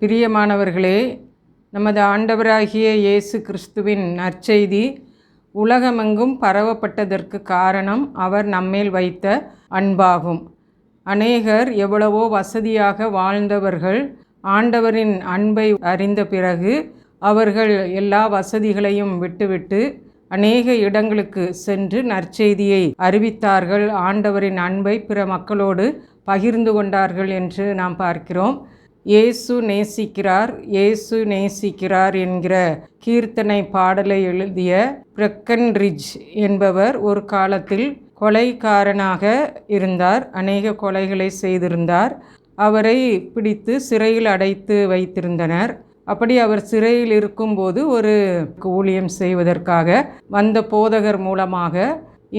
பிரியமானவர்களே நமது ஆண்டவராகிய இயேசு கிறிஸ்துவின் நற்செய்தி உலகமெங்கும் பரவப்பட்டதற்கு காரணம் அவர் நம்மேல் வைத்த அன்பாகும். அநேகர் எவ்வளவோ வசதியாக வாழ்ந்தவர்கள் ஆண்டவரின் அன்பை அறிந்த பிறகு அவர்கள் எல்லா வசதிகளையும் விட்டுவிட்டு அநேக இடங்களுக்கு சென்று நற்செய்தியை அறிவித்தார்கள். ஆண்டவரின் அன்பை பிற மக்களோடு பகிர்ந்து கொண்டார்கள் என்று நாம் பார்க்கிறோம். இயேசு நேசிக்கிறார் இயேசு நேசிக்கிறார் என்கிற கீர்த்தனை பாடலை எழுதிய பிரக்கன்ரிட்ஜ் என்பவர் ஒரு காலத்தில் கொலைக்காரனாக இருந்தார் அநேக கொலைகளை செய்திருந்தார். அவரை பிடித்து சிறையில் அடைத்து வைத்திருந்தனர். அப்படி அவர் சிறையில் இருக்கும்போது ஒரு ஊழியம் செய்வதற்காக வந்த போதகர் மூலமாக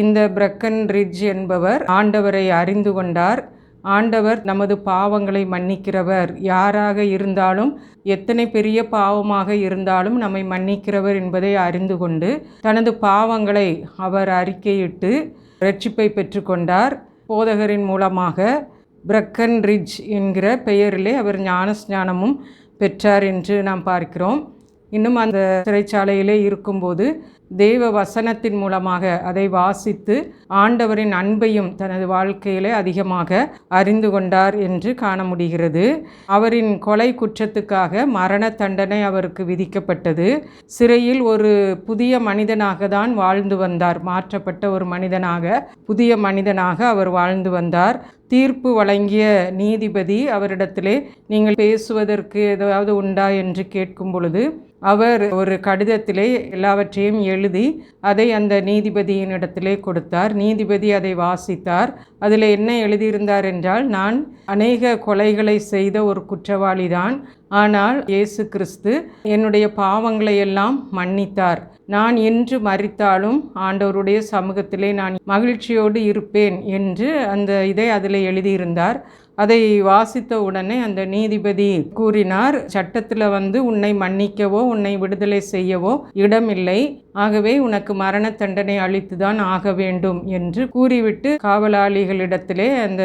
இந்த பிரக்கன் ரிட்ஜ் என்பவர் ஆண்டவரை அறிந்து கொண்டார். ஆண்டவர் நமது பாவங்களை மன்னிக்கிறவர். யாராக இருந்தாலும் எத்தனை பெரிய பாவமாக இருந்தாலும் நம்மை மன்னிக்கிறவர் என்பதை அறிந்து கொண்டு தனது பாவங்களை அவர் அறிக்கையிட்டு ரட்சிப்பை பெற்றுக்கொண்டார். போதகரின் மூலமாக பிரக்கன் ரிட்ஜ் என்கிற பெயரிலே அவர் ஞானஸ்ஞானமும் பெற்றார் என்று நாம் பார்க்கிறோம். இன்னும் அந்த சிறைச்சாலையிலே இருக்கும்போது தேவ வசனத்தின் மூலமாக அதை வாசித்து ஆண்டவரின் அன்பையும் தனது வாழ்க்கையிலே அதிகமாக அறிந்து கொண்டார் என்று காண முடிகிறது அவரின் கொலை குற்றத்துக்காக மரண தண்டனை அவருக்கு விதிக்கப்பட்டது. சிறையில் ஒரு புதிய மனிதனாக தான் வாழ்ந்து வந்தார். மாற்றப்பட்ட ஒரு மனிதனாக புதிய மனிதனாக அவர் வாழ்ந்து வந்தார். தீர்ப்பு வழங்கிய நீதிபதி அவரிடத்திலே நீங்கள் பேசுவதற்கு ஏதாவது உண்டா? என்று கேட்கும் பொழுது அவர் ஒரு கடிதத்திலே எல்லாவற்றையும் எழுதி அதை அந்த நீதிபதியினிடத்திலே கொடுத்தார். நீதிபதி அதை வாசித்தார். அதில் என்ன எழுதியிருந்தார் என்றால் நான் அநேக கொலைகளை செய்த ஒரு குற்றவாளி தான் ஆனால் இயேசு கிறிஸ்து என்னுடைய பாவங்களை எல்லாம் மன்னித்தார். நான் என்று மறித்தாலும் ஆண்டவருடைய சமூகத்திலே நான் மகிழ்ச்சியோடு இருப்பேன் என்று அந்த இதை அதில் எழுதியிருந்தார். அதை வாசித்த உடனே அந்த நீதிபதி கூறினார் சட்டத்தில் வந்து உன்னை மன்னிக்கவோ உன்னை விடுதலை செய்யவோ இடமில்லை. ஆகவே உனக்கு மரண தண்டனை அளித்துதான் ஆக வேண்டும் என்று கூறிவிட்டு காவலாளிகளிடத்திலே அந்த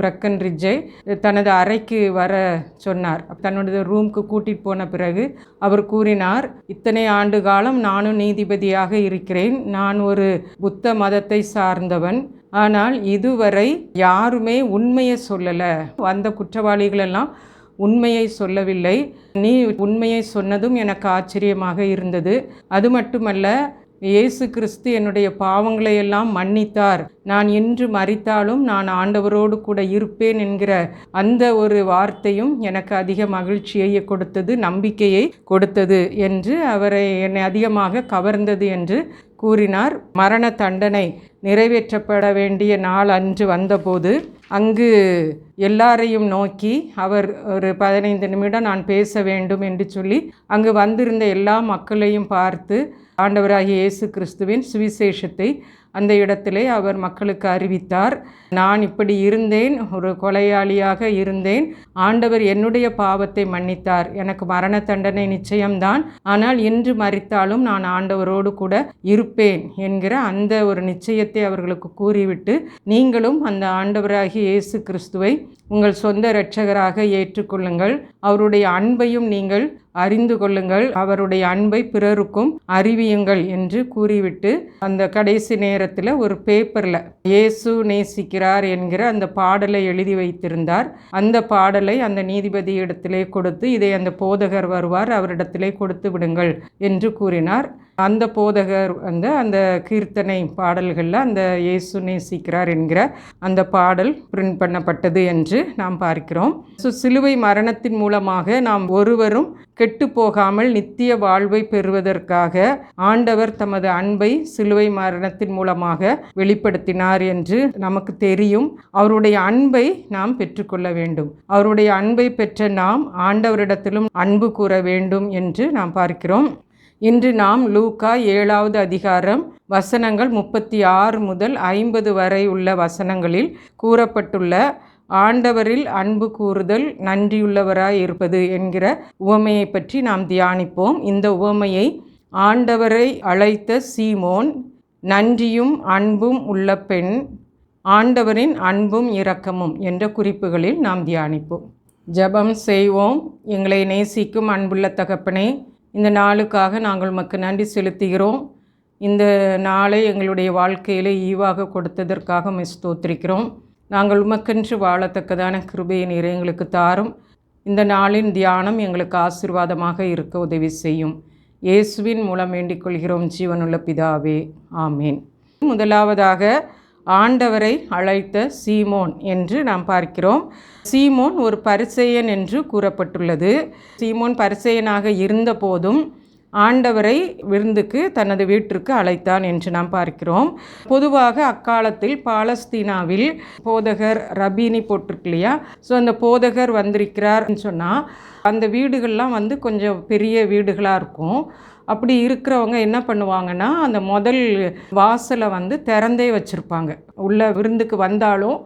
பிரக்கன் ரிட்ஜை தனது அறைக்கு வர சொன்னார். தன்னுடைய ரூம்க்கு கூட்டிட்டு போன பிறகு அவர் கூறினார் இத்தனை ஆண்டு காலம் நானும் நீதிபதியாக இருக்கிறேன். நான் ஒரு புத்த மதத்தை சார்ந்தவன். ஆனால் இதுவரை யாருமே உண்மையை சொல்லலை. வந்த குற்றவாளிகளெல்லாம் உண்மையை சொல்லவில்லை. நீ உண்மையை சொன்னதும் எனக்கு ஆச்சரியமாக இருந்தது. அது மட்டுமல்ல இயேசு கிறிஸ்து என்னுடைய பாவங்களை எல்லாம் மன்னித்தார். நான் இன்று மறித்தாலும் நான் ஆண்டவரோடு கூட இருப்பேன் என்கிற அந்த ஒரு வார்த்தையும் எனக்கு அதிக மகிழ்ச்சியை கொடுத்தது நம்பிக்கையை கொடுத்தது என்று அவரை என்னை அதிகமாக கவர்ந்தது என்று கூறினார். மரண தண்டனை நிறைவேற்றப்பட வேண்டிய நாள் அன்று வந்தபோது அங்கு எல்லாரையும் நோக்கி அவர் ஒரு பதினைந்து நிமிடம் நான் பேச வேண்டும் என்று சொல்லி அங்கு வந்திருந்த எல்லா மக்களையும் பார்த்து ஆண்டவராகிய இயேசு கிறிஸ்துவின் சுவிசேஷத்தை அந்த இடத்திலே அவர் மக்களுக்கு அறிவித்தார் நான் இப்படி இருந்தேன் ஒரு கொலையாளியாக இருந்தேன். ஆண்டவர் என்னுடைய பாவத்தை மன்னித்தார். எனக்கு மரண தண்டனை நிச்சயம்தான். ஆனால் இன்று மறித்தாலும் நான் ஆண்டவரோடு கூட இருப்பேன் என்கிற அந்த ஒரு நிச்சயத்தை அவர்களுக்கு கூறிவிட்டு நீங்களும் அந்த ஆண்டவராகிய இயேசு கிறிஸ்துவை உங்கள் சொந்த இரட்சகராக ஏற்றுக்கொள்ளுங்கள். அவருடைய அன்பையும் நீங்கள் அறிந்து கொள்ளுங்கள். அவருடைய அன்பை பிறருக்கும் அறிவியுங்கள் என்று கூறிவிட்டு அந்த கடைசி நேரத்தில் ஒரு பேப்பரில் இயேசு நேசிக்கிறார் என்கிற அந்த பாடலை எழுதி வைத்திருந்தார். அந்த பாடலை அந்த நீதிபதி இடத்திலே கொடுத்து இதை அந்த போதகர் வருவார் அவரிடத்திலே கொடுத்து விடுங்கள் என்று கூறினார். அந்த போதகர் வந்து அந்த கீர்த்தனை பாடல்களில் அந்த இயேசு நேசிக்கிறார் என்கிற அந்த பாடல் பிரிண்ட் பண்ணப்பட்டது என்று நாம் பார்க்கிறோம். ஸோ சிலுவை மரணத்தின் மூலமாக நாம் ஒருவரும் கெட்டு போகாமல் நித்திய வாழ்வை பெறுவதற்காக ஆண்டவர் தமது அன்பை சிலுவை மரணத்தின் மூலமாக வெளிப்படுத்தினார் என்று நமக்கு தெரியும். அவருடைய அன்பை நாம் பெற்றுக்கொள்ள வேண்டும். அவருடைய அன்பை பெற்ற நாம் ஆண்டவரிடத்திலும் அன்பு கூற வேண்டும் என்று நாம் பார்க்கிறோம். இன்று நாம் லூக்கா ஏழாவது அதிகாரம் வசனங்கள் முப்பத்தி ஆறு முதல் ஐம்பது வரை உள்ள வசனங்களில் கூறப்பட்டுள்ள ஆண்டவரில் அன்பு கூறுதல் நன்றியுள்ளவராய் இருப்பது என்கிற உவமையை பற்றி நாம் தியானிப்போம். இந்த உவமையை ஆண்டவரை அழைத்த சீமோன் நன்றியும் அன்பும் உள்ள பெண் ஆண்டவரின் அன்பும் இரக்கமும் என்ற குறிப்புகளில் நாம் தியானிப்போம். ஜெபம் செய்வோம் எங்களை நேசிக்கும் அன்புள்ள தகப்பனே இந்த நாளுக்காக நாங்கள் உமக்கு நன்றி செலுத்துகிறோம். இந்த நாளை எங்களுடைய வாழ்க்கையில் ஈவாக கொடுத்ததற்காக மிஸ் தோத்திருக்கிறோம் நாங்கள் உமக்கென்று வாழத்தக்கதான கிருபையை நீர் எங்களுக்கு தாரும். இந்த நாளின் தியானம் எங்களுக்கு ஆசீர்வாதமாக இருக்க உதவி செய்யும். இயேசுவின் மூலம் வேண்டிக் கொள்கிறோம் ஜீவனுள்ள பிதாவே. ஆமீன். முதலாவதாக ஆண்டவரை அழைத்த சீமோன் என்று நாம் பார்க்கிறோம். சீமோன் ஒரு பரிசெயன் என்று கூறப்பட்டுள்ளது. சீமோன் பரிசெயனாக இருந்தபோதும் ஆண்டவரை விருந்துக்கு தனது வீட்டிற்கு அழைத்தான் என்று நாம் பார்க்கிறோம். பொதுவாக அக்காலத்தில் பாலஸ்தீனாவில் போதகர் ரபீனி போட்டிருக்கு இல்லையா? ஸோ அந்த போதகர் வந்திருக்கிறார்னு சொன்னால் அந்த வீடுகள்லாம் வந்து கொஞ்சம் பெரிய வீடுகளாக இருக்கும். அப்படி இருக்கிறவங்க என்ன பண்ணுவாங்கன்னா அந்த முதல் வாசலை வந்து திறந்தே வச்சுருப்பாங்க. உள்ள விருந்துக்கு வந்தாலும்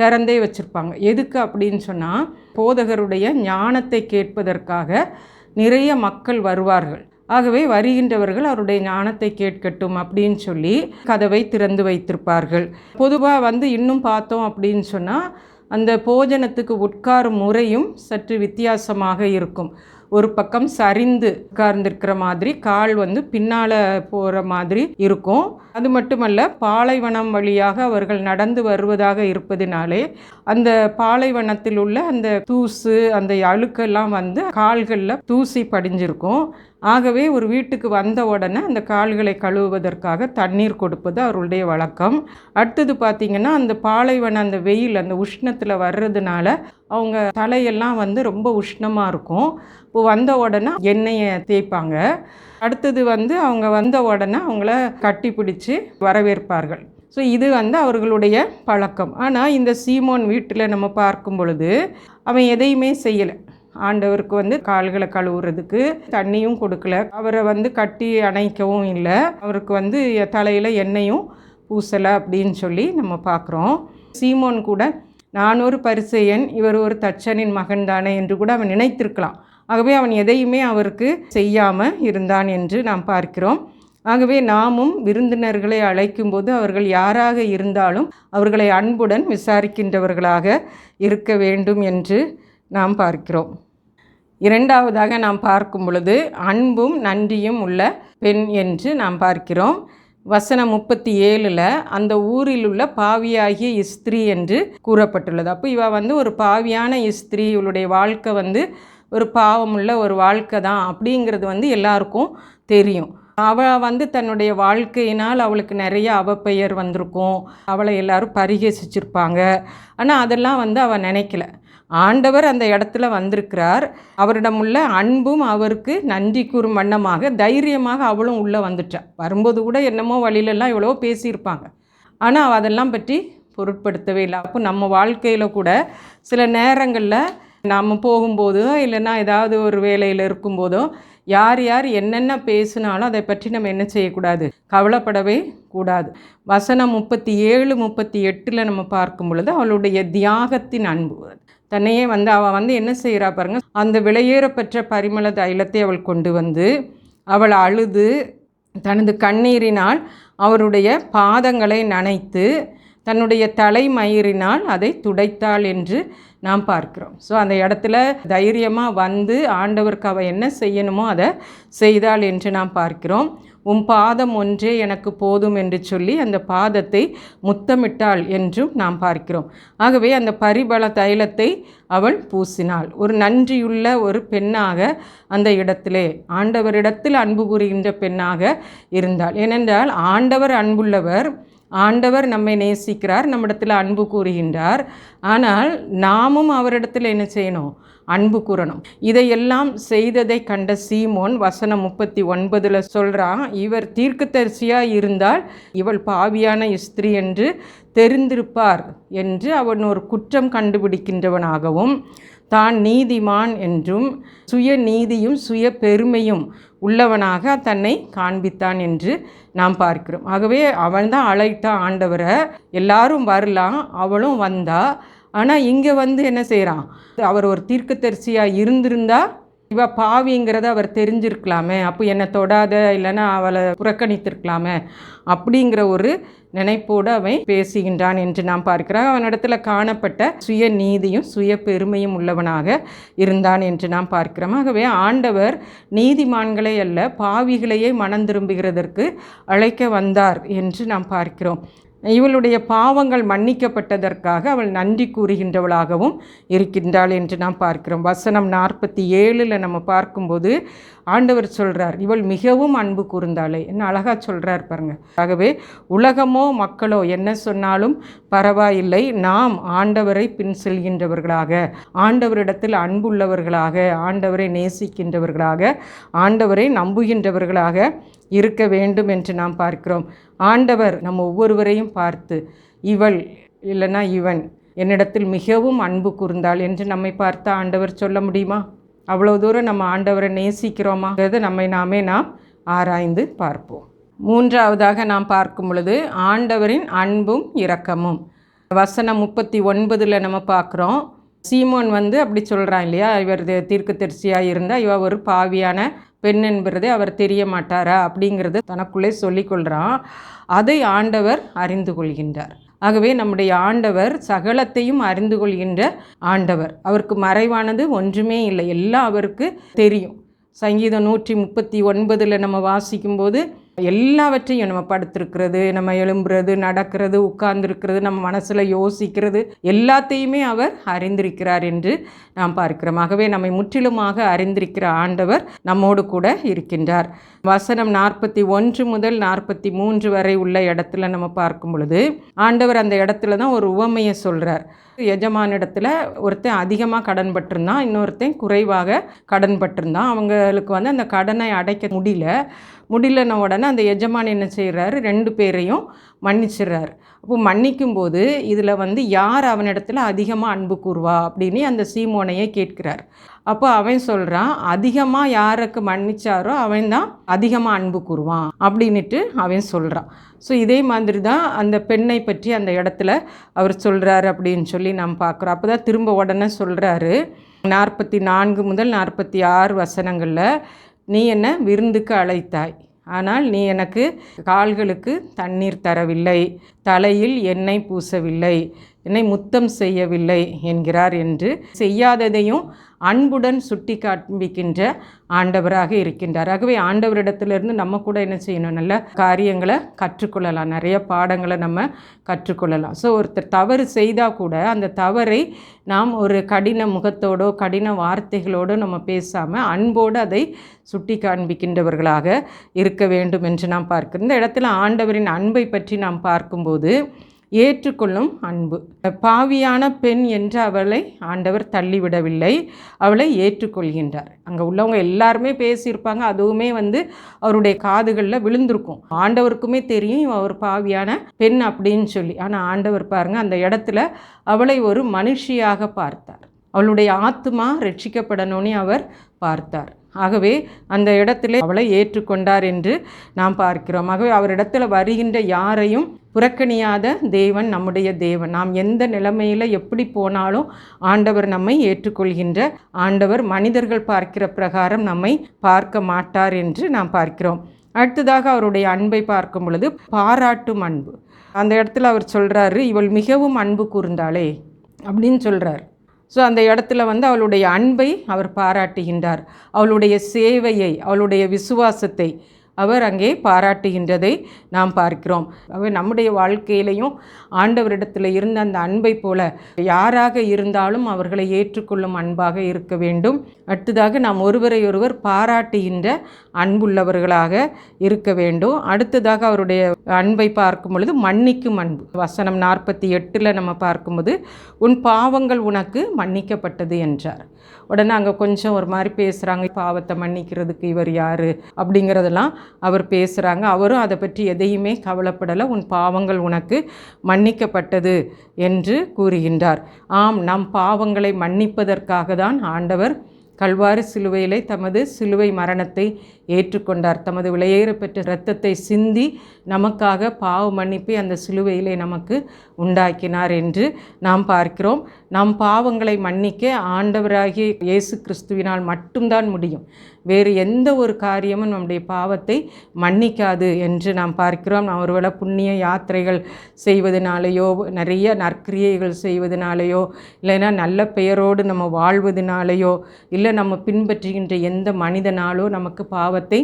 திறந்தே வச்சுருப்பாங்க. எதுக்கு அப்படின்னு சொன்னால் போதகருடைய ஞானத்தை கேட்பதற்காக நிறைய மக்கள் வருவார்கள். ஆகவே வருகின்றவர்கள் அவருடைய ஞானத்தை கேட்கட்டும் அப்படின்னு சொல்லி கதவை திறந்து வைத்திருப்பார்கள். பொதுவாக வந்து இன்னும் பார்த்தோம் அப்படின்னு சொன்னால் அந்த போஜனத்துக்கு உட்காரும் முறையும் சற்று வித்தியாசமாக இருக்கும். ஒரு பக்கம் சரிந்து உட்கார்ந்துருக்கிற மாதிரி கால் வந்து பின்னால் போகிற மாதிரி இருக்கும். அது மட்டுமல்ல பாலைவனம் வழியாக அவர்கள் நடந்து வருவதாக இருப்பதினாலே அந்த பாலைவனத்தில் உள்ள அந்த தூசு அந்த அழுக்கெல்லாம் வந்து கால்களில் தூசி படிஞ்சிருக்கும். ஆகவே ஒரு வீட்டுக்கு வந்த உடனே அந்த கால்களை கழுவுவதற்காக தண்ணீர் கொடுப்பது அவர்களுடைய வழக்கம். அடுத்தது பார்த்திங்கன்னா அந்த பாலைவன அந்த வெயில் அந்த உஷ்ணத்தில் வர்றதுனால அவங்க தலையெல்லாம் வந்து ரொம்ப உஷ்ணமாக இருக்கும். இப்போ வந்த உடனே எண்ணெயை தேய்ப்பாங்க. அடுத்தது வந்து அவங்க வந்த உடனே அவங்கள கட்டி பிடிச்சி வரவேற்பார்கள். ஸோ இது வந்து அவர்களுடைய பழக்கம். ஆனால் இந்த சீமோன் வீட்டில் நம்ம பார்க்கும் பொழுது அவன் எதையுமே செய்யலை. ஆண்டவருக்கு வந்து கால்களை கழுவுறதுக்கு தண்ணியும் கொடுக்கல. அவரை வந்து கட்டி அணைக்கவும் இல்லை. அவருக்கு வந்து தலையில் எண்ணெயும் பூசலை அப்படின்னு சொல்லி நம்ம பார்க்குறோம். சீமோன் கூட நான் ஒரு பரிசையன் இவர் ஒரு தச்சனின் மகன் தானே என்று கூட அவன் நினைத்திருக்கலாம். ஆகவே அவன் எதையுமே அவருக்கு செய்யாமல் இருந்தான் என்று நாம் பார்க்கிறோம். ஆகவே நாமும் விருந்தினர்களை அழைக்கும்போது அவர்கள் யாராக இருந்தாலும் அவர்களை அன்புடன் விசாரிக்கின்றவர்களாக இருக்க வேண்டும் என்று நாம் பார்க்கிறோம். இரண்டாவதாக நாம் பார்க்கும் பொழுது அன்பும் நன்றியும் உள்ள பெண் என்று நாம் பார்க்கிறோம். வசனம் முப்பத்தி ஏழில் அந்த ஊரில் உள்ள பாவியாகிய இஸ்திரி என்று கூறப்பட்டுள்ளது. அப்போ இவ வந்து ஒரு பாவியான இஸ்திரி இவளுடைய வாழ்க்கை வந்து ஒரு பாவமுள்ள ஒரு வாழ்க்கை தான் அப்படிங்கிறது வந்து எல்லாருக்கும் தெரியும். அவள் வந்து தன்னுடைய வாழ்க்கையினால் அவளுக்கு நிறைய அவப்பெயர் வந்திருக்கும். அவளை எல்லாரும் பரிகசிச்சிருப்பாங்க. ஆனால் அதெல்லாம் வந்து அவள் நினைக்கல. ஆண்டவர் அந்த இடத்துல வந்திருக்கிறார். அவரிடம் உள்ள அன்பும் அவருக்கு நன்றி கூறும் வண்ணமாக தைரியமாக அவளும் உள்ளே வந்துட்டாள் வரும்போது கூட என்னமோ வழியிலெல்லாம் எவ்வளோ பேசியிருப்பாங்க. ஆனால் அவள் அதெல்லாம் பற்றி பொருட்படுத்தவே இல்லை. அப்போ நம்ம வாழ்க்கையில் கூட சில நேரங்களில் நாம் போகும்போதோ இல்லைன்னா ஏதாவது ஒரு வேலையில் இருக்கும்போதோ யார் யார் என்னென்ன பேசினாலும் அதை பற்றி நம்ம என்ன செய்யக்கூடாது? கவலைப்படவே கூடாது. வசனம் முப்பத்தி ஏழு முப்பத்தி எட்டில் நம்ம பார்க்கும் பொழுது அவளுடைய தியாகத்தின் அன்பு தன்னையே வந்து அவள் வந்து என்ன செய்கிறா பாருங்க அந்த விலையேறப்பற்ற பரிமள தைலத்தை அவள் கொண்டு வந்து அவள் அழுது தனது கண்ணீரினால் அவருடைய பாதங்களை நனைத்து தன்னுடைய தலைமயிரினால் அதை துடைத்தாள் என்று நாம் பார்க்கிறோம். ஸோ அந்த இடத்துல தைரியமாக வந்து ஆண்டவருக்கு அவள் என்ன செய்யணுமோ அதை செய்தாள் என்று நாம் பார்க்கிறோம். உம் பாதம் ஒன்றே எனக்கு போதும் என்று சொல்லி அந்த பாதத்தை முத்தமிட்டாள் என்றும் நாம் பார்க்கிறோம். ஆகவே அந்த பரிபல தைலத்தை அவள் பூசினாள். ஒரு நன்றியுள்ள ஒரு பெண்ணாக அந்த இடத்திலே ஆண்டவரிடத்தில் அன்பு கூறுகின்ற பெண்ணாக இருந்தாள். ஏனென்றால் ஆண்டவர் அன்புள்ளவர் ஆண்டவர் நம்மை நேசிக்கிறார் நம்மிடத்தில் அன்பு கூறுகின்றார். ஆனால் நாமும் அவரிடத்தில் என்ன செய்யணும்? அன்பு கூறணும். இதையெல்லாம் செய்ததை கண்ட சீமோன் வசனம் முப்பத்தி ஒன்பதில் சொல்கிறான் இவர் தீர்க்கதரிசியாக இருந்தால் இவள் பாவியான ஸ்திரீ என்று தெரிந்திருப்பார் என்று அவன் ஒரு குற்றம் கண்டுபிடிக்கின்றவனாகவும் தான் நீதிமான் என்றும் சுய நீதியும் சுய பெருமையும் உள்ளவனாக தன்னை காண்பித்தான் என்று நாம் பார்க்கிறோம். ஆகவே அவன்தான் அழைத்தான் ஆண்டவரை எல்லாரும் வரலாம் அவளும் வந்தா ஆனால் இங்கே வந்து என்ன செய்கிறான் அவர் ஒரு தீர்க்கதரிசியாக இருந்திருந்தா இவ பாவிங்கிறத அவர் தெரிஞ்சிருக்கலாமே. அப்போ என்னை தொடாத இல்லைன்னா அவளை புறக்கணித்திருக்கலாமே அப்படிங்கிற ஒரு நினைப்போடு அவன் பேசுகின்றான் என்று நாம் பார்க்கிறோம். அவனிடத்தில் காணப்பட்ட சுய நீதியும் சுய பெருமையும் உள்ளவனாக இருந்தான் என்று நாம் பார்க்கிறோம். ஆகவே ஆண்டவர் நீதிமான்களை அல்ல பாவிகளையே மனம் திரும்புகிறதற்கு அழைக்க வந்தார் என்று நாம் பார்க்கிறோம். இவளுடைய பாவங்கள் மன்னிக்கப்பட்டதற்காக அவள் நன்றி கூறுகின்றவளாகவும் இருக்கின்றாள் என்று நாம் பார்க்கிறோம். வசனம் நாற்பத்தி ஏழில் நம்ம பார்க்கும்போது ஆண்டவர் சொல்கிறார் இவள் மிகவும் அன்பு கூர்ந்தாளே. என்ன அழகாக சொல்கிறார் பாருங்க. ஆகவே உலகமோ மக்களோ என்ன சொன்னாலும் பரவாயில்லை. நாம் ஆண்டவரை பின் செல்கின்றவர்களாக ஆண்டவரிடத்தில் அன்புள்ளவர்களாக ஆண்டவரை நேசிக்கின்றவர்களாக ஆண்டவரை நம்புகின்றவர்களாக இருக்க வேண்டும் என்று நாம் பார்க்கிறோம். ஆண்டவர் நம்ம ஒவ்வொருவரையும் பார்த்து இவள் இல்லைன்னா இவன் என்னிடத்தில் மிகவும் அன்பு கூர்ந்தாள் என்று நம்மை பார்த்து ஆண்டவர் சொல்ல முடியுமா? அவ்வளோ தூரம் நம்ம ஆண்டவரை நேசிக்கிறோமாங்கிறத நம்மை நாமே நாம் ஆராய்ந்து பார்ப்போம். மூன்றாவதாக நாம் பார்க்கும் பொழுது ஆண்டவரின் அன்பும் இரக்கமும். வசனம் முப்பத்தி ஒன்பதில் நம்ம பார்க்குறோம். சீமோன் வந்து அப்படி சொல்கிறான் இல்லையா? இவர் தீர்க்கதரிசியாக இருந்தால் இவ ஒரு பாவியான பெண் என்பதை அவர் தெரிய மாட்டாரா அப்படிங்கிறது தனக்குள்ளே சொல்லிக்கொள்கிறான் அதை ஆண்டவர் அறிந்து கொள்கின்றார். ஆகவே நம்முடைய ஆண்டவர் சகலத்தையும் அறிந்து கொள்கின்ற ஆண்டவர். அவருக்கு மறைவானது ஒன்றுமே இல்லை. எல்லாம் அவருக்கு தெரியும். சங்கீதம் நூற்றி முப்பத்தி ஒன்பதில் நம்ம வாசிக்கும்போது எல்லாவற்றையும் நம்ம படுத்திருக்கிறது நம்ம எழும்புறது நடக்கிறது உட்கார்ந்துருக்கிறது நம்ம மனசில் யோசிக்கிறது எல்லாத்தையுமே அவர் அறிந்திருக்கிறார் என்று நாம் பார்க்கிறோம். ஆகவே நம்மை முற்றிலுமாக அறிந்திருக்கிற ஆண்டவர் நம்மோடு கூட இருக்கின்றார். வசனம் நாற்பத்தி ஒன்று முதல் நாற்பத்தி மூன்று வரை உள்ள இடத்துல நம்ம பார்க்கும் பொழுது ஆண்டவர் அந்த இடத்துல தான் ஒரு உவமையை சொல்கிறார் எஜமானிடத்தில் ஒருத்தன் அதிகமாக கடன் பட்டிருந்தான் இன்னொருத்தன் குறைவாக கடன் பட்டிருந்தான். அவங்களுக்கு வந்து அந்த கடனை அடைக்க முடியல. முடியலன உடனே அந்த எஜமான் என்ன செய்கிறாரு ரெண்டு பேரையும் மன்னிச்சிடுறாரு. அப்போ மன்னிக்கும்போது இதில் வந்து யார் அவனிடத்தில் அதிகமாக அன்பு கூறுவா அப்படின்னு அந்த சீமோனையே கேட்கிறார். அப்போ அவன் சொல்கிறான் அதிகமாக யாருக்கு மன்னிச்சாரோ அவன் தான் அதிகமாக அன்பு கூறுவான் அப்படின்ட்டு அவன் சொல்கிறான் ஸோ இதே மாதிரி தான் அந்த பெண்ணை பற்றி அந்த இடத்துல அவர் சொல்கிறாரு அப்படின்னு சொல்லி நாம் பார்க்குறோம். அப்போ தான் திரும்ப உடனே சொல்கிறாரு நாற்பத்தி நான்கு முதல் நாற்பத்தி ஆறு வசனங்களில் நீ என்னை விருந்துக்கு அழைத்தாய். ஆனால் நீ எனக்கு கால்களுக்கு தண்ணீர் தரவில்லை தலையில் எண்ணெய் பூசவில்லை என்னை முத்தம் செய்யவில்லை என்கிறார் என்று செய்யாததையும் அன்புடன் சுட்டி காண்பிக்கின்ற ஆண்டவராக இருக்கின்றார். ஆகவே ஆண்டவரிடத்திலிருந்து நம்ம கூட என்ன செய்யணும்? நல்ல காரியங்களை கற்றுக்கொள்ளலாம். நிறைய பாடங்களை நம்ம கற்றுக்கொள்ளலாம். ஸோ ஒருத்தர் தவறு செய்தால் கூட அந்த தவறை நாம் ஒரு கடின முகத்தோடோ கடின வார்த்தைகளோடோ நம்ம பேசாமல் அன்போடு அதை சுட்டி காண்பிக்கின்றவர்களாக இருக்க வேண்டும் என்று நாம் பார்க்கிறோம். இந்த இடத்துல ஆண்டவரின் அன்பை பற்றி நாம் பார்க்கும்போது ஏற்றுக்கொள்ளும் அன்பு. பாவியான பெண் என்று அவளை ஆண்டவர் தள்ளிவிடவில்லை. அவளை ஏற்றுக்கொள்கின்றார். அங்கே உள்ளவங்க எல்லாருமே பேசியிருப்பாங்க. அதுவுமே வந்து அவருடைய காதுகளில் விழுந்திருக்கும். ஆண்டவருக்குமே தெரியும் அவர் பாவியான பெண் அப்படின்னு சொல்லி. ஆனால் ஆண்டவர் பாருங்க அந்த இடத்துல அவளை ஒரு மனுஷியாக பார்த்தார். அவளுடைய ஆத்மா ரட்சிக்கப்படணும்னு அவர் பார்த்தார். ஆகவே அந்த இடத்திலே அவளை ஏற்றுக்கொண்டார் என்று நாம் பார்க்கிறோம். ஆகவே அவரிடத்தில் வருகின்ற யாரையும் புறக்கணியாத தேவன் நம்முடைய தேவன். நாம் எந்த நிலைமையில் எப்படி போனாலும் ஆண்டவர் நம்மை ஏற்றுக்கொள்கின்ற ஆண்டவர் மனிதர்கள் பார்க்கிற பிரகாரம் நம்மை பார்க்க மாட்டார் என்று நாம் பார்க்கிறோம். அடுத்ததாக அவருடைய அன்பை பார்க்கும் பொழுது பாராட்டும் அன்பு. அந்த இடத்துல அவர் சொல்கிறாரு இவள் மிகவும் அன்பு கூர்ந்தாளே அப்படின்னு சொல்கிறார் ஸோ அந்த இடத்துல வந்து அவளுடைய அன்பை அவர் பாராட்டுகின்றார். அவளுடைய சேவையை அவளுடைய விசுவாசத்தை அவர் அங்கே பாராட்டுகின்றதை நாம் பார்க்கிறோம். அவர் நம்முடைய வாழ்க்கையிலையும் ஆண்டவரிடத்தில் இருந்த அந்த அன்பை போல யாராக இருந்தாலும் அவர்களை ஏற்றுக்கொள்ளும் அன்பாக இருக்க வேண்டும். அடுத்ததாக நாம் ஒருவரை ஒருவர் பாராட்டுகின்ற அன்புள்ளவர்களாக இருக்க வேண்டும். அடுத்ததாக அவருடைய அன்பை பார்க்கும் பொழுது மன்னிக்கும் அன்பு. வசனம் நாற்பத்தி எட்டில் நம்ம பார்க்கும்போது உன் பாவங்கள் உனக்கு மன்னிக்கப்பட்டது என்றார். உடனே அங்கே கொஞ்சம் ஒரு மாதிரி பேசுகிறாங்க பாவத்தை மன்னிக்கிறதுக்கு இவர் யார்? அப்படிங்கிறதெல்லாம் அவர் பேசுகிறாங்க அவரும் அதை பற்றி எதையுமே கவலைப்படலை. உன் பாவங்கள் உனக்கு மன்னிக்கப்பட்டது என்று கூறுகின்றார். ஆம் நம் பாவங்களை மன்னிப்பதற்காக தான் ஆண்டவர் கல்வாறு சிலுவையிலே தமது சிலுவை மரணத்தை ஏற்றுக்கொண்டார். தமது விலையேற பெற்ற இரத்தத்தை சிந்தி நமக்காக பாவ மன்னிப்பை அந்த சிலுவையிலே நமக்கு உண்டாக்கினார் என்று நாம் பார்க்கிறோம். நம் பாவங்களை மன்னிக்க ஆண்டவராகிய இயேசு கிறிஸ்துவினால் மட்டும்தான் முடியும். வேறு எந்த ஒரு காரியமும் நம்முடைய பாவத்தை மன்னிக்காது என்று நாம் பார்க்கிறோம். நாம் ஒருவேளை புண்ணிய யாத்திரைகள் செய்வதனாலேயோ நிறைய நற்கிரியைகள் செய்வதனாலேயோ இல்லைன்னா நல்ல பெயரோடு நம்ம வாழ்வதனாலேயோ இல்லை நம்ம பின்பற்றுகின்ற எந்த மனிதனாலோ நமக்கு பாவத்தை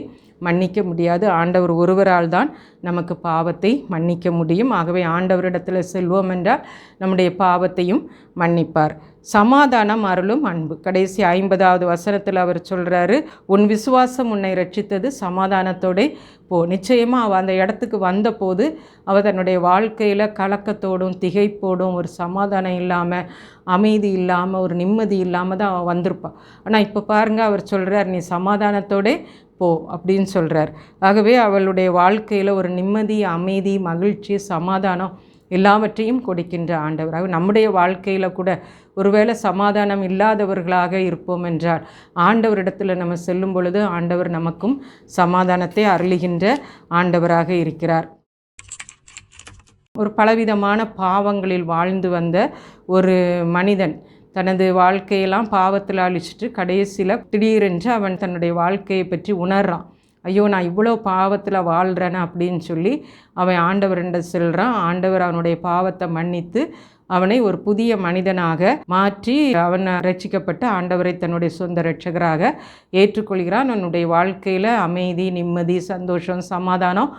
மன்னிக்க முடியாது. ஆண்டவர் ஒருவரால் தான் நமக்கு பாவத்தை மன்னிக்க முடியும். ஆகவே ஆண்டவரிடத்தில் செல்வோம் என்றால் நம்முடைய பாவத்தையும் மன்னிப்பார். சமாதானம் அருளும் அன்பு. கடைசி ஐம்பதாவது வசனத்தில் அவர் சொல்கிறாரு உன் விசுவாசம் உன்னை ரட்சித்தது சமாதானத்தோடே போ. நிச்சயமாக அவள் அந்த இடத்துக்கு வந்தபோது அவள் தன்னுடைய வாழ்க்கையில் கலக்கத்தோடும் திகைப்போடும் ஒரு சமாதானம் இல்லாமல் அமைதி இல்லாமல் ஒரு நிம்மதி இல்லாமல் தான் அவள் வந்திருப்பாள் ஆனால் இப்போ பாருங்கள் அவர் சொல்கிறார் நீ சமாதானத்தோடே போ அப்படின்னு சொல்கிறார் ஆகவே அவளுடைய வாழ்க்கையில் ஒரு நிம்மதி அமைதி மகிழ்ச்சி சமாதானம் எல்லாவற்றையும் கொடுக்கின்ற ஆண்டவராக நம்முடைய வாழ்க்கையில் கூட ஒருவேளை சமாதானம் இல்லாதவர்களாக இருப்போம் என்றால் ஆண்டவரிடத்தில் நம்ம செல்லும் பொழுது ஆண்டவர் நமக்கும் சமாதானத்தை அருளுகின்ற ஆண்டவராக இருக்கிறார். ஒரு பலவிதமான பாவங்களில் வாழ்ந்து வந்த ஒரு மனிதன் தனது வாழ்க்கையெல்லாம் பாவத்தில் அழிச்சிட்டு கடைசியில் திடீரென்று அவன் தன்னுடைய வாழ்க்கையை பற்றி உணர்றான். ஐயோ நான் இவ்வளோ பாவத்தில் வாழ்கிறேன் அப்படின்னு சொல்லி அவன் ஆண்டவர்கிட்ட செல்கிறான் ஆண்டவர் அவனுடைய பாவத்தை மன்னித்து அவனை ஒரு புதிய மனிதனாக மாற்றி அவன் ரட்சிக்கப்பட்டு ஆண்டவரை தன்னுடைய சொந்த ரட்சகராக ஏற்றுக்கொள்கிறான். அவனுடைய வாழ்க்கையில் அமைதி நிம்மதி சந்தோஷம் சமாதானம்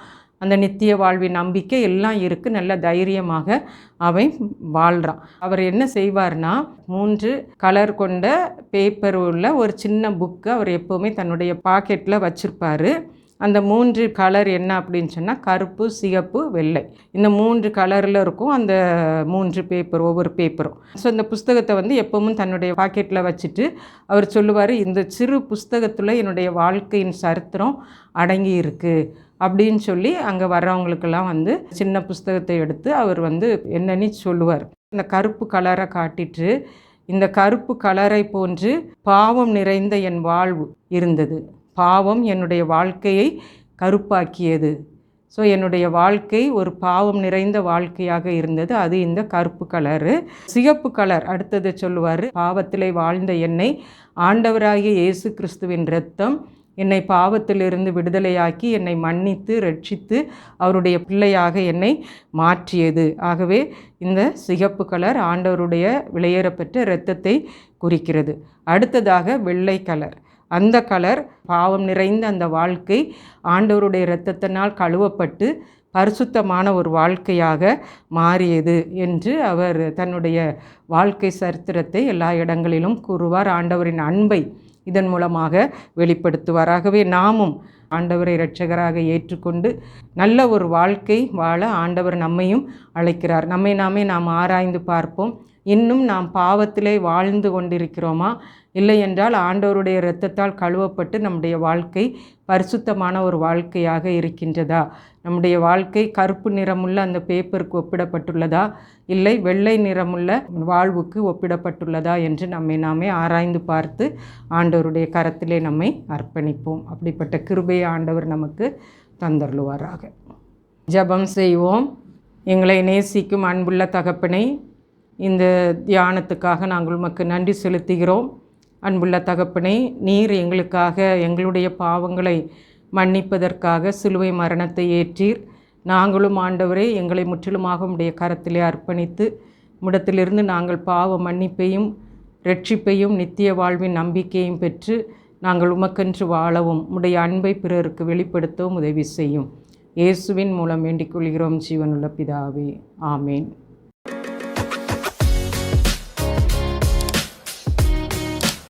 அந்த நித்திய வாழ்வின் நம்பிக்கை எல்லாம் இருக்குது நல்ல தைரியமாக அவன் வாழ்கிறான் அவர் என்ன செய்வார்னா மூன்று கலர் கொண்ட பேப்பர் உள்ள ஒரு சின்ன புக்கு அவர் எப்போவுமே தன்னுடைய பாக்கெட்டில் வச்சுருப்பார். அந்த மூன்று கலர் என்ன அப்படின்னு சொன்னால் கருப்பு சிகப்பு வெள்ளை. இந்த மூன்று கலரில் இருக்கும் அந்த மூன்று பேப்பர் ஒவ்வொரு பேப்பரும் ஸோ இந்த புஸ்தகத்தை வந்து எப்பவும் தன்னுடைய பாக்கெட்டில் வச்சுட்டு அவர் சொல்லுவார் இந்த சிறு புஸ்தகத்தில் என்னுடைய வாழ்க்கையின் சரித்திரம் அடங்கி இருக்குது அப்படின்னு சொல்லி அங்கே வர்றவங்களுக்கெல்லாம் வந்து சின்ன புஸ்தகத்தை எடுத்து அவர் வந்து என்னன்னு சொல்லுவார். இந்த கருப்பு கலரை காட்டிட்டு இந்த கருப்பு கலரை போன்று பாவம் நிறைந்த என் வாழ்வு இருந்தது. பாவம் என்னுடைய வாழ்க்கையை கருப்பாக்கியது. ஸோ என்னுடைய வாழ்க்கை ஒரு பாவம் நிறைந்த வாழ்க்கையாக இருந்தது. அது இந்த கருப்பு கலரு. சிகப்பு கலர் அடுத்தது சொல்லுவார் பாவத்திலே வாழ்ந்த என்னை ஆண்டவராகிய இயேசு கிறிஸ்துவின் இரத்தம் என்னை பாவத்திலிருந்து விடுதலையாக்கி என்னை மன்னித்து ரட்சித்து அவருடைய பிள்ளையாக என்னை மாற்றியது. ஆகவே இந்த சிகப்பு கலர் ஆண்டவருடைய விலையேறப்பெற்ற இரத்தத்தை குறிக்கிறது. அடுத்ததாக வெள்ளை கலர். அந்த கலர் பாவம் நிறைந்த அந்த வாழ்க்கை ஆண்டவருடைய இரத்தத்தினால் கழுவப்பட்டு பரிசுத்தமான ஒரு வாழ்க்கையாக மாறியது என்று அவர் தன்னுடைய வாழ்க்கை சரித்திரத்தை எல்லா இடங்களிலும் கூறுவார். ஆண்டவரின் அன்பை இதன் மூலமாக வெளிப்படுத்துவாராகவே நாமும் ஆண்டவரை இரட்சகராக ஏற்றுக்கொண்டு நல்ல ஒரு வாழ்க்கை வாழ ஆண்டவர் நம்மையும் அழைக்கிறார். நம்மை நாமே நாம் ஆராய்ந்து பார்ப்போம். இன்னும் நாம் பாவத்திலே வாழ்ந்து கொண்டிருக்கிறோமா? இல்லை என்றால் ஆண்டவருடைய இரத்தத்தால் கழுவப்பட்டு நம்முடைய வாழ்க்கை பரிசுத்தமான ஒரு வாழ்க்கையாக இருக்கின்றதா? நம்முடைய வாழ்க்கை கருப்பு நிறமுள்ள அந்த பேப்பருக்கு ஒப்பிடப்பட்டுள்ளதா? இல்லை வெள்ளை நிறமுள்ள வாழ்வுக்கு ஒப்பிடப்பட்டுள்ளதா என்று நம்மை நாமே ஆராய்ந்து பார்த்து ஆண்டவருடைய கரத்திலே நம்மை அர்ப்பணிப்போம். அப்படிப்பட்ட கிருபையை ஆண்டவர் நமக்கு தந்தருளுவாராக. ஜபம் செய்வோம். எங்களை நேசிக்கும் அன்புள்ள தகப்பனை இந்த தியானத்துக்காக நாங்கள் உமக்கு நன்றி செலுத்துகிறோம். அன்புள்ள தகப்பனே நீர் எங்களுக்காக எங்களுடைய பாவங்களை மன்னிப்பதற்காக சிலுவை மரணத்தை ஏற்றீர். நாங்களும் ஆண்டவரே எங்களை முற்றிலுமாக உடைய கரத்திலே அர்ப்பணித்து முடத்திலிருந்து நாங்கள் பாவ மன்னிப்பையும் ரட்சிப்பையும் நித்திய வாழ்வின் நம்பிக்கையும் பெற்று நாங்கள் உமக்கென்று வாழவும் உடைய அன்பை பிறருக்கு வெளிப்படுத்தவும் உதவி செய்யும். இயேசுவின் மூலம் வேண்டிக் கொள்கிறோம் ஜீவனுள்ள பிதாவே. ஆமேன்.